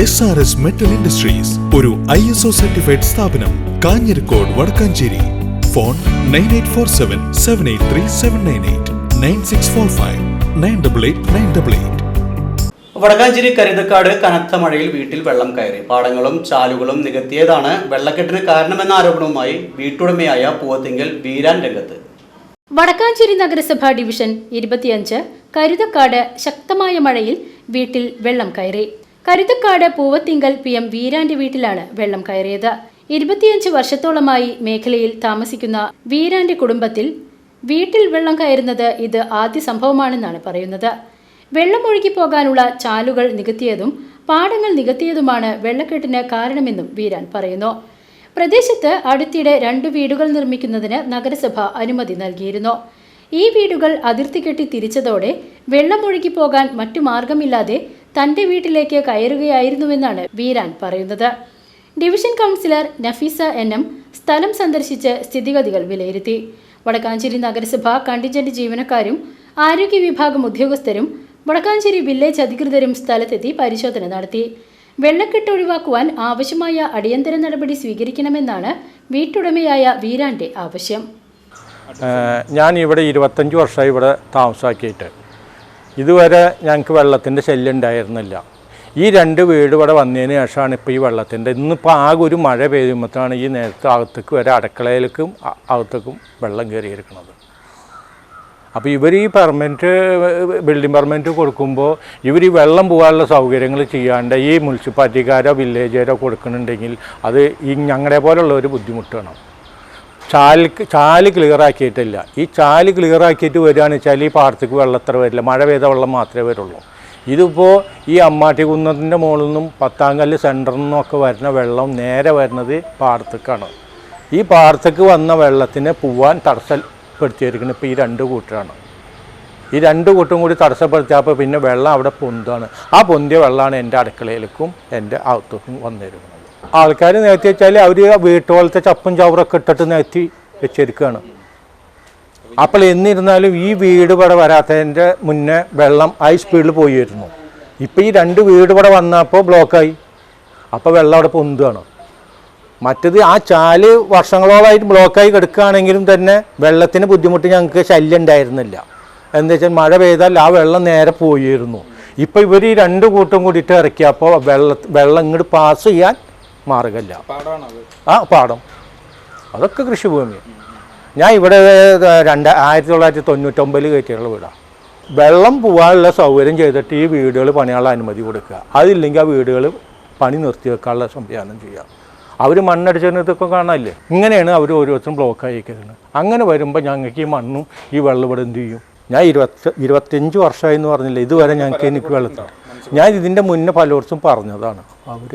S R S metal industries ഒരു I S O certified സ്ഥാപനം Kanjirakode Vadakkanchery. Phone nine eight four seven seven eight three seven nine eight nine six four five nine double eight nine double eight Vadakkanchery Karuthakkad കനത്ത മഴയിൽ വീട്ടിൽ വെള്ളം കയറി. പാടങ്ങളും ചാലുകളും നികത്തിയതാണ് വെള്ളക്കെട്ടിന് കാരണമെന്ന ആരോപണവുമായി വീട്ടുടമയായ പൂവത്തിങ്കൽ വീരാൻ രംഗത്ത്. വടക്കാഞ്ചേരി നഗരസഭാ ഡിവിഷൻ ഇരുപത്തിയഞ്ച് കരുതക്കാട് ശക്തമായ മഴയിൽ വീട്ടിൽ വെള്ളം കയറി. കരുതക്കാട് പൂവത്തിങ്കൽ പി എം വീരാന്റെ വീട്ടിലാണ് വെള്ളം കയറിയത്. ഇരുപത്തിയഞ്ച് വർഷത്തോളമായി മേഖലയിൽ താമസിക്കുന്ന വീരാന്റെ കുടുംബത്തിൽ വീട്ടിൽ വെള്ളം കയറുന്നത് ഇത് ആദ്യ സംഭവമാണെന്നാണ് പറയുന്നത്. വെള്ളം ഒഴുകി പോകാനുള്ള ചാലുകൾ നികത്തിയതും പാടങ്ങൾ നികത്തിയതുമാണ് വെള്ളക്കെട്ടിന് കാരണമെന്നും വീരാൻ പറയുന്നു. പ്രദേശത്ത് അടുത്തിടെ രണ്ട് വീടുകൾ നിർമ്മിക്കുന്നതിന് നഗരസഭ അനുമതി നൽകിയിരുന്നു. ഈ വീടുകൾ അതിർത്തി കെട്ടി തിരിച്ചതോടെ വെള്ളം പോകാൻ മറ്റു മാർഗമില്ലാതെ തന്റെ വീട്ടിലേക്ക് കയറുകയായിരുന്നുവെന്നാണ് വീരാൻ പറയുന്നത്. Division councillor Nafeesa N M സ്ഥലം സന്ദർശിച്ച് സ്ഥിതിഗതികൾ വിലയിരുത്തി. വടക്കാഞ്ചേരി നഗരസഭ കണ്ടിജന്റ് ജീവനക്കാരും ആരോഗ്യ വിഭാഗം ഉദ്യോഗസ്ഥരും വടക്കാഞ്ചേരി വില്ലേജ് അധികൃതരും സ്ഥലത്തെത്തി പരിശോധന നടത്തി. വെള്ളക്കെട്ട് ഒഴിവാക്കുവാൻ ആവശ്യമായ അടിയന്തര നടപടി സ്വീകരിക്കണമെന്നാണ് വീട്ടുടമയായ വീരാന്റെ ആവശ്യം. ഞാൻ ഇവിടെ ഇരുപത്തഞ്ച് വർഷമായി ഇവിടെ താമസാക്കിയിട്ട് ഇതുവരെ ഞങ്ങൾക്ക് വെള്ളത്തിന്റെ ശല്യം ഉണ്ടായിരുന്നില്ല ഈ രണ്ട് വീട് ഇവിടെ വന്നതിന് ശേഷമാണ് ഇപ്പോൾ ഈ വെള്ളത്തിന്റെ ഇന്നിപ്പോൾ ആകെ ഒരു മഴ പെയ്യുമ്പോഴാണ് ഈ നേരത്തെ അകത്തേക്ക് വരെ അടുക്കളയിലേക്കും അകത്തേക്കും വെള്ളം കയറിയിരിക്കുന്നത്. അപ്പോൾ ഇവർ ഈ പെർമിറ്റ് ബിൽഡിംഗ് പെർമിറ്റ് കൊടുക്കുമ്പോൾ ഇവർ ഈ വെള്ളം പോകാനുള്ള സൗകര്യങ്ങൾ ചെയ്യാണ്ട് ഈ മുനിസിപ്പാലിറ്റിക്കാരോ വില്ലേജുകാരോ കൊടുക്കുന്നുണ്ടെങ്കിൽ അത് ഈ ഞങ്ങളെ ഒരു ബുദ്ധിമുട്ടാണ്. ചാൽ ചാൽ ക്ലിയർ ആക്കിയിട്ടില്ല ഈ ചാൽ ക്ലിയർ ആക്കിയിട്ട് വരികയാണെന്ന് വെച്ചാൽ ഈ പാടത്തേക്ക് വെള്ളം എത്ര വരില്ല. മഴ പെയ്ത വെള്ളം മാത്രമേ വരുള്ളൂ. ഇതിപ്പോൾ ഈ അമ്മാട്ടി കുന്നത്തിന്റെ മുകളിൽ നിന്നും പത്താങ്കല്ല് സെന്ററിൽ നിന്നൊക്കെ വരുന്ന വെള്ളം നേരെ വരുന്നത് പാടത്തേക്കാണ്. ഈ പാടത്തേക്ക് വന്ന വെള്ളത്തിനെ പോവാൻ തടസ്സപ്പെടുത്തിയിരിക്കുന്നത് ഇപ്പോൾ ഈ രണ്ട് കൂട്ടരാണ്. ഈ രണ്ട് കൂട്ടും കൂടി തടസ്സപ്പെടുത്തിയപ്പോൾ പിന്നെ വെള്ളം അവിടെ പൊന്താണ് ആ പൊന്തിയ വെള്ളമാണ് എന്റെ അടുക്കളയിലേക്കും എന്റെ അകത്തേക്കും വന്നിരുന്നത്. ആൾക്കാർ നേരത്തി വെച്ചാൽ അവർ വീട്ടുപോലത്തെ ചപ്പും ചവറൊക്കെ ഇട്ടിട്ട് നേരത്തി വെച്ചിരിക്കുകയാണ് അപ്പോൾ എന്നിരുന്നാലും ഈ വീട് ഇവിടെ വരാത്തതിന്റെ മുന്നേ വെള്ളം ഹൈ സ്പീഡിൽ പോയിരുന്നു. ഇപ്പോൾ ഈ രണ്ട് വീട് ഇവിടെ വന്നപ്പോൾ ബ്ലോക്കായി അപ്പോൾ വെള്ളം അവിടെ പൊന്തുകയാണ് മറ്റത് ആ ചാൽ വർഷങ്ങളോളമായിട്ട് ബ്ലോക്കായി കിടക്കുകയാണെങ്കിലും തന്നെ വെള്ളത്തിന് ബുദ്ധിമുട്ട് ഞങ്ങൾക്ക് ശല്യം ഉണ്ടായിരുന്നില്ല. എന്താ വെച്ചാൽ മഴ പെയ്താൽ ആ വെള്ളം നേരെ പോയിരുന്നു. ഇപ്പോൾ ഇവർ ഈ രണ്ട് കൂട്ടം കൂടിയിട്ട് ഇറക്കിയപ്പോൾ വെള്ള വെള്ളം ഇങ്ങോട്ട് പാസ് ചെയ്യാൻ മാർഗമില്ല ആ പാടം. അതൊക്കെ കൃഷിഭൂമി. ഞാൻ ഇവിടെ രണ്ട് ആയിരത്തി തൊള്ളായിരത്തി തൊണ്ണൂറ്റൊമ്പതിൽ കയറ്റിയുള്ള വീടാണ് വെള്ളം പോകാനുള്ള സൗകര്യം ചെയ്തിട്ട് ഈ വീടുകൾ പണിയാനുള്ള അനുമതി കൊടുക്കുക. അതില്ലെങ്കിൽ ആ വീടുകൾ പണി നിർത്തി വെക്കാനുള്ള സംവിധാനം ചെയ്യുക. അവർ മണ്ണടിച്ചതിനൊക്കെ കാണാനില്ലേ? ഇങ്ങനെയാണ് അവർ ഓരോരുത്തരും ബ്ലോക്ക് അയക്കുന്നത് അങ്ങനെ വരുമ്പോൾ ഞങ്ങൾക്ക് ഈ മണ്ണും ഈ വെള്ളം ഇവിടെ എന്ത് ചെയ്യും? ഞാൻ ഇരുപത്തി ഇരുപത്തഞ്ച് വർഷമായി എന്ന് പറഞ്ഞില്ല? ഇതുവരെ ഞങ്ങൾക്ക് എനിക്ക് വെള്ളത്തിൽ ഞാൻ ഇതിന്റെ മുന്നേ പലയിടത്തും പറഞ്ഞതാണ്. അവർ